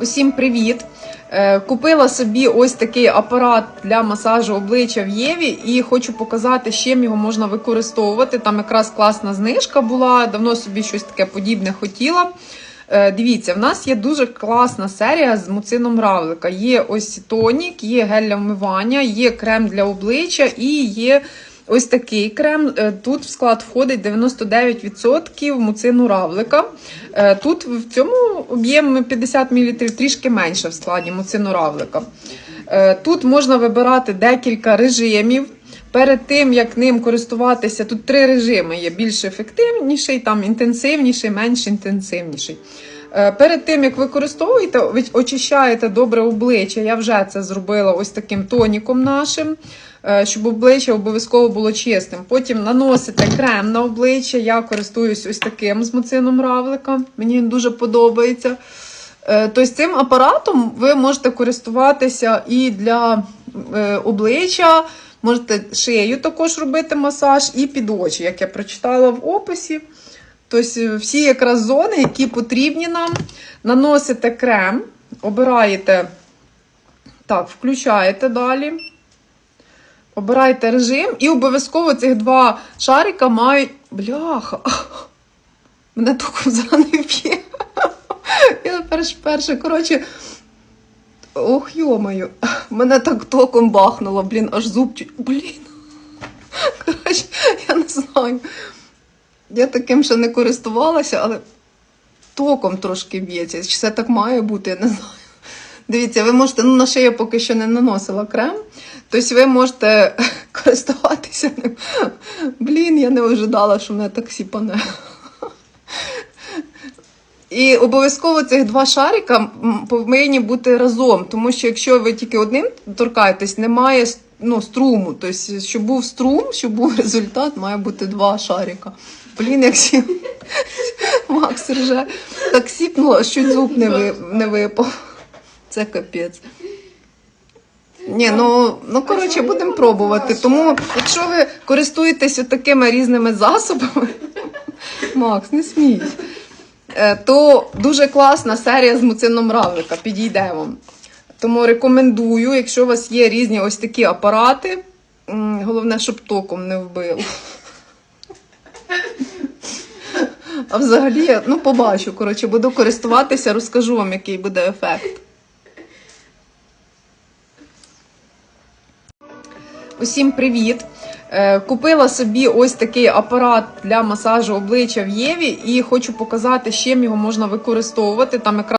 Усім привіт! Е, Купила собі ось такий апарат для масажу обличчя в Єві і хочу показати, з чим його можна використовувати. Там якраз класна знижка була, давно собі щось таке подібне хотіла. Е, Дивіться, в нас є дуже класна серія з муцином равлика. Є ось тонік, є гель для вмивання, є крем для обличчя і є ось такий крем. Е, Тут в склад входить 99% муцину равлика. Тут в цьому об'ємі 50 мл трішки менше в складі муцину равлика. Е, Тут можна вибирати декілька режимів. Перед тим, як ним користуватися, тут три режими є: більш ефективніший, там інтенсивніший, менш інтенсивніший. Е, Перед тим, як використовуєте, очищаєте добре обличчя. Я вже це зробила ось таким тоніком нашим, е, щоб обличчя обов'язково було чистим. Потім наносите крем на обличчя. Я користуюсь ось таким з муцином равлика. Мені він дуже подобається. Тобто цим апаратом ви можете користуватися і для обличчя, можете шиєю також робити масаж, і під очі, як я прочитала в описі. Тобто е, всі якраз зони, які потрібні нам, наносите крем, обираєте, так, включаєте далі. Обираєте режим і обов'язково цих два шарика мають. Бляха! Мене током зрано п'є. Я перше, перше, коротше. Ох, йомаю, мене так током бахнуло, блін, аж зубчик. Блін. Коротше, я не знаю. Я таким ще не користувалася, але током трошки б'ється. Чи це так має бути, я не знаю. Дивіться, ви можете, ну на шию поки що не наносила крем, тобто ви можете користуватися ним. Блін, я не ожидала, що мене так сіпане. І обов'язково цих два шарика повинні бути разом, тому що якщо ви тільки одним торкаєтесь, немає ну, струму. Тобто, щоб був струм, щоб був результат, має бути два шарика. Блін, як сі... Макс рже. Так сіпнуло, чуть зуб не, ви... не випав. Це капець. Ні, ну, ну коротше, будемо пробувати. Тому, якщо ви користуєтесь такими різними засобами, Макс, не смійся. Е, то дуже класна серія з муцином равлика. Підійде вам. Тому рекомендую, якщо у вас є різні ось такі апарати, головне, щоб током не вбило. А взагалі, ну, побачу, коротше, буду користуватися, розкажу вам, який буде ефект. Усім привіт! Е, Купила собі ось такий апарат для масажу обличчя в Єві і хочу показати, з чим його можна використовувати. Там якраз